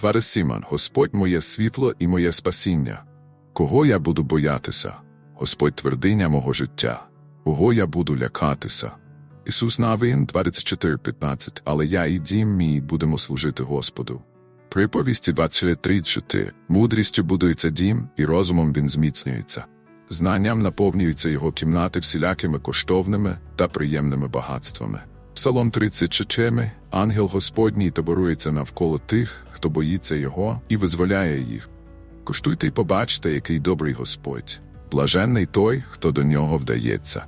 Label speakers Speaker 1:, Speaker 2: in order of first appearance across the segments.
Speaker 1: Дваре Сіман, Господь моє світло і моє спасіння. Кого я буду боятися? Господь твердиня мого життя. Кого я буду лякатися? Ісус Навин 24.15 Але я і дім мій будемо служити Господу. Приповісті 23.4 Мудрістю будується дім, і розумом він зміцнюється. Знанням наповнюються його кімнати всілякими коштовними та приємними багатствами. Псалом 34 Ангел Господній таборується навколо тих, хто боїться його і визволяє їх. Куштуйте й побачте, який добрий Господь. Блаженний той, хто до нього вдається.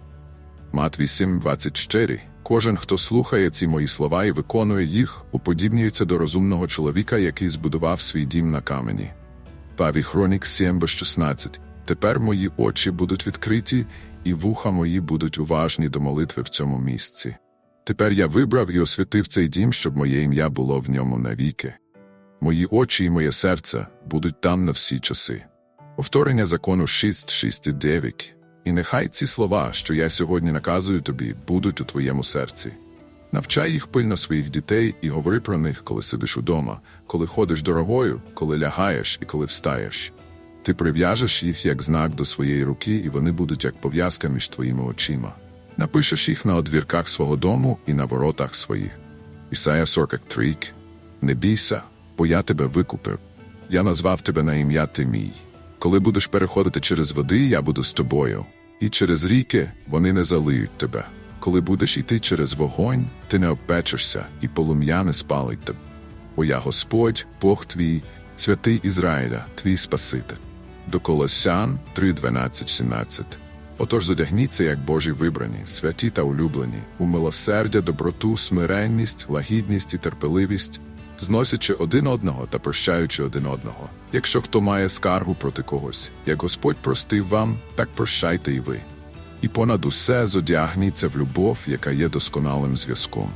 Speaker 1: Матвій 7.24 Кожен, хто слухає ці мої слова і виконує їх, уподібнюється до розумного чоловіка, який збудував свій дім на камені. Павій Хронік 7.16 Тепер мої очі будуть відкриті, і вуха мої будуть уважні до молитви в цьому місці. Тепер я вибрав і освятив цей дім, щоб моє ім'я було в ньому навіки. Мої очі і моє серце будуть там на всі часи. Повторення закону 6.6.9 І нехай ці слова, що я сьогодні наказую тобі, будуть у твоєму серці. Навчай їх пильно своїх дітей і говори про них, коли сидиш удома, коли ходиш дорогою, коли лягаєш і коли встаєш. Ти прив'яжеш їх як знак до своєї руки, і вони будуть як пов'язка між твоїми очима. Напишеш їх на одвірках свого дому і на воротах своїх. Ісая 43 Не бійся, бо я тебе викупив. Я назвав тебе на ім'я ти мій. Коли будеш переходити через води, я буду з тобою, і через ріки вони не залиють тебе. Коли будеш йти через вогонь, ти не обпечешся, і полум'я не спалить тебе. Бо я Господь, Бог твій, святий Ізраїля, твій Спаситель. До Колосян 3, 12, 17 Отож задягніться, як Божі вибрані, святі та улюблені, у милосердя, доброту, смиренність, лагідність і терпеливість, зносячи один одного та прощаючи один одного. Якщо хто має скаргу проти когось, як Господь простив вам, так прощайте і ви. І понад усе зодягніться в любов, яка є досконалим зв'язком.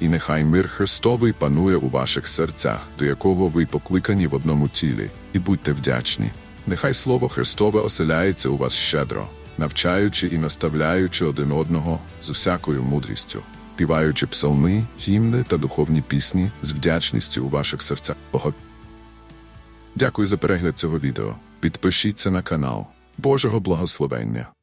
Speaker 1: І нехай мир Христовий панує у ваших серцях, до якого ви покликані в одному тілі, і будьте вдячні. Нехай Слово Христове оселяється у вас щедро, навчаючи і наставляючи один одного з усякою мудрістю, співаючи псалми, гімни та духовні пісні з вдячністю у ваших серцях. Дякую за перегляд цього відео. Підпишіться на канал. Божого благословення!